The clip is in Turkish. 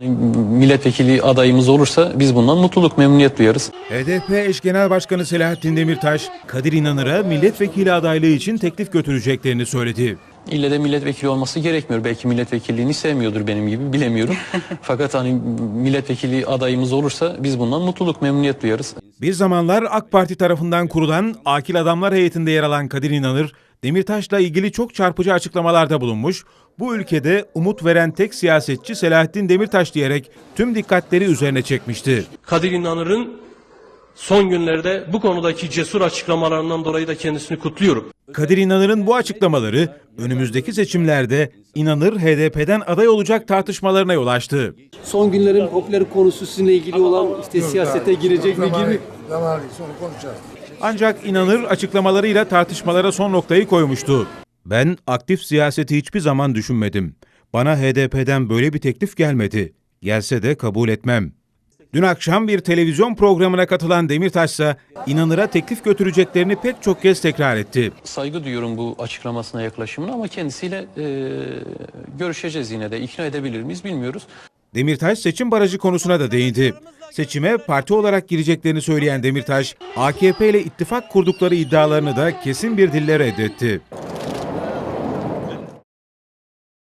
Milletvekili adayımız olursa biz bundan mutluluk, memnuniyet duyarız. HDP eş genel başkanı Selahattin Demirtaş, Kadir İnanır'a milletvekili adaylığı için teklif götüreceklerini söyledi. İlle de milletvekili olması gerekmiyor. Belki milletvekilliğini sevmiyordur benim gibi bilemiyorum. Fakat hani milletvekili adayımız olursa biz bundan mutluluk, memnuniyet duyarız. Bir zamanlar AK Parti tarafından kurulan Akil Adamlar heyetinde yer alan Kadir İnanır, Demirtaş'la ilgili çok çarpıcı açıklamalarda bulunmuş, bu ülkede umut veren tek siyasetçi Selahattin Demirtaş diyerek tüm dikkatleri üzerine çekmişti. Kadir İnanır'ın son günlerde bu konudaki cesur açıklamalarından dolayı da kendisini kutluyorum. Kadir İnanır'ın bu açıklamaları önümüzdeki seçimlerde İnanır HDP'den aday olacak tartışmalarına yol açtı. son günlerin popüler konusu sizinle ilgili olan işte siyasete girecek mi gibi sonra konuşacağız. Ancak İnanır açıklamalarıyla tartışmalara son noktayı koymuştu. Ben aktif siyaseti hiçbir zaman düşünmedim. Bana HDP'den böyle bir teklif gelmedi. Gelse de kabul etmem. Dün akşam bir televizyon programına katılan Demirtaş ise İnanır'a teklif götüreceklerini pek çok kez tekrar etti. Saygı duyuyorum bu açıklamasına, yaklaşımına ama kendisiyle e, görüşeceğiz yine de. İkna edebilir miyiz bilmiyoruz. Demirtaş seçim barajı konusuna da değindi. Seçime parti olarak gireceklerini söyleyen Demirtaş, AKP ile ittifak kurdukları iddialarını da kesin bir dille reddetti.